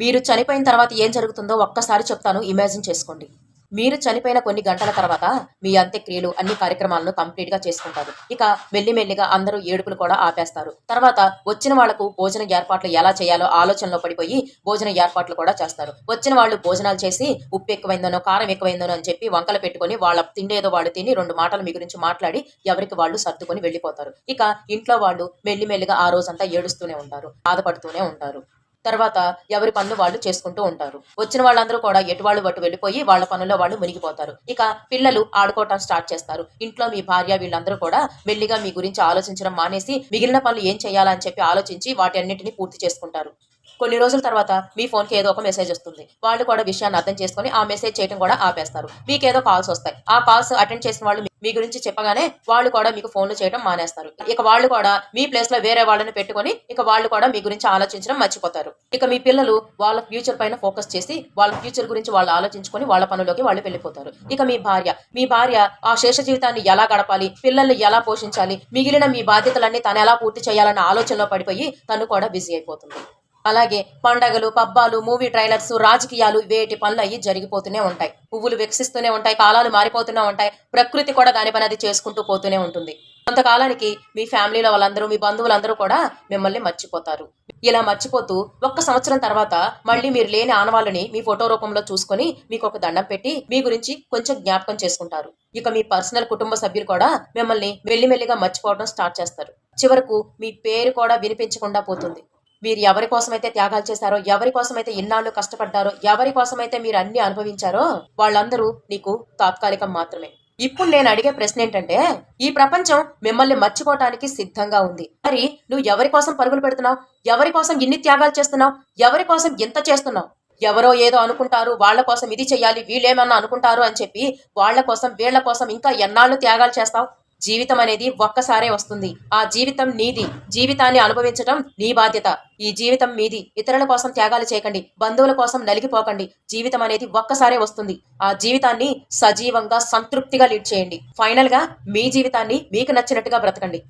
మీరు చనిపోయిన తర్వాత ఏం జరుగుతుందో ఒక్కసారి చెప్తాను ఇమాజిన్ చేసుకోండి. మీరు చనిపోయిన కొన్ని గంటల తర్వాత మీ అంత్యక్రియలు అన్ని కార్యక్రమాలను కంప్లీట్గా చేసుకుంటారు. ఇక మెల్లిమెల్లిగా అందరూ ఏడుపులు కూడా ఆపేస్తారు. తర్వాత వచ్చిన వాళ్ళకు భోజన ఏర్పాట్లు ఎలా చేయాలో ఆలోచనలో పడిపోయి భోజన ఏర్పాట్లు కూడా చేస్తారు. వచ్చిన వాళ్ళు భోజనాలు చేసి ఉప్పు ఎక్కువైందనో కారం ఎక్కువైందనో అని చెప్పి వంకలు పెట్టుకొని వాళ్ళ తిండి ఏదో వాళ్ళు తిని రెండు మాటలు మీ గురించి మాట్లాడి ఎవరికి వాళ్ళు సర్దుకొని వెళ్ళిపోతారు. ఇక ఇంట్లో వాళ్ళు మెల్లిమెల్లిగా ఆ రోజంతా ఏడుస్తూనే ఉంటారు బాధపడుతూనే ఉంటారు. తర్వాత ఎవరి పనులు వాళ్ళు చేసుకుంటూ ఉంటారు. వచ్చిన వాళ్ళందరూ కూడా ఎటువాళ్ళు అటు వెళ్ళిపోయి వాళ్ళ పనుల్లో వాళ్ళు మునిగిపోతారు. ఇక పిల్లలు ఆడుకోవటం స్టార్ట్ చేస్తారు. ఇంట్లో మీ భార్య వీళ్ళందరూ కూడా మెల్లిగా మీ గురించి ఆలోచించడం మానేసి మిగిలిన పనులు ఏం చేయాలని చెప్పి ఆలోచించి వాటి అన్నింటినీ పూర్తి చేసుకుంటారు. కొన్ని రోజుల తర్వాత మీ ఫోన్కి ఏదో ఒక మెసేజ్ వస్తుంది. వాళ్ళు కూడా విషయాన్ని అర్థం చేసుకొని ఆ మెసేజ్ చేయడం కూడా ఆపేస్తారు. మీకు ఏదో కాల్స్ వస్తాయి. ఆ కాల్స్ అటెండ్ చేసిన వాళ్ళు మీ గురించి చెప్పగానే వాళ్ళు కూడా మీకు ఫోన్లు చేయడం మానేస్తారు. ఇక వాళ్ళు కూడా మీ ప్లేస్లో వేరే వాళ్ళని పెట్టుకొని ఇక వాళ్ళు కూడా మీ గురించి ఆలోచించడం మర్చిపోతారు. ఇక మీ పిల్లలు వాళ్ళ ఫ్యూచర్ పైన ఫోకస్ చేసి వాళ్ళ ఫ్యూచర్ గురించి వాళ్ళు ఆలోచించుకొని వాళ్ళ పనులోకి వాళ్ళు వెళ్ళిపోతారు. ఇక మీ భార్య మీ భార్య ఆ శేష జీవితాన్ని ఎలా గడపాలి? పిల్లల్ని ఎలా పోషించాలి? మిగిలిన మీ బాధ్యతలన్నీ తను ఎలా పూర్తి చేయాలన్న ఆలోచనలో పడిపోయి తను కూడా బిజీ అయిపోతుంది. అలాగే పండగలు పబ్బాలు మూవీ ట్రైలర్స్ రాజకీయాలు వేటి పనులు అయ్యి జరిగిపోతూనే ఉంటాయి. పువ్వులు వికసిస్తూనే ఉంటాయి కాలాలు మారిపోతూనే ఉంటాయి ప్రకృతి కూడా దాని పని అది చేసుకుంటూ పోతూనే ఉంటుంది. కొంతకాలానికి మీ ఫ్యామిలీలో వాళ్ళందరూ మీ బంధువులందరూ కూడా మిమ్మల్ని మర్చిపోతారు. ఇలా మర్చిపోతూ ఒక్క సంవత్సరం తర్వాత మళ్ళీ మీరు లేని ఆనవాళ్ళని మీ ఫోటో రూపంలో చూసుకొని మీకు ఒక దండం పెట్టి మీ గురించి కొంచెం జ్ఞాపకం చేసుకుంటారు. ఇక మీ పర్సనల్ కుటుంబ సభ్యులు కూడా మిమ్మల్ని మెల్లిమెల్లిగా మర్చిపోవడం స్టార్ట్ చేస్తారు. చివరకు మీ పేరు కూడా వినిపించకుండా పోతుంది. మీరు ఎవరి కోసమైతే త్యాగాలు చేశారో ఎవరి కోసమైతే ఇన్నాళ్ళు కష్టపడ్డారో ఎవరి కోసమైతే మీరు అన్ని అనుభవించారో వాళ్ళందరూ నీకు తాత్కాలికం మాత్రమే. ఇప్పుడు నేను అడిగే ప్రశ్న ఏంటంటే ఈ ప్రపంచం మిమ్మల్ని మర్చిపోవటానికి సిద్ధంగా ఉంది. మరి నువ్వు ఎవరి కోసం పరుగులు పెడుతున్నావు? ఎవరి కోసం ఇన్ని త్యాగాలు చేస్తున్నావు? ఎవరి కోసం ఇంత చేస్తున్నావు? ఎవరో ఏదో అనుకుంటారు వాళ్ళ కోసం ఇది చేయాలి వీళ్ళేమన్నా అనుకుంటారు అని చెప్పి వాళ్ళ కోసం వీళ్ళ కోసం ఇంకా ఎన్నాళ్ళు త్యాగాలు చేస్తావు? జీవితం అనేది ఒక్కసారే వస్తుంది. ఆ జీవితం నీది. జీవితాన్ని అనుభవించటం నీ బాధ్యత. ఈ జీవితం మీది. ఇతరుల కోసం త్యాగాలు చేయకండి. బంధువుల కోసం నలిగిపోకండి. జీవితం అనేది ఒక్కసారే వస్తుంది. ఆ జీవితాన్ని సజీవంగా సంతృప్తిగా లీడ్ చేయండి. ఫైనల్గా మీ జీవితాన్ని మీకు నచ్చినట్టుగా బ్రతకండి.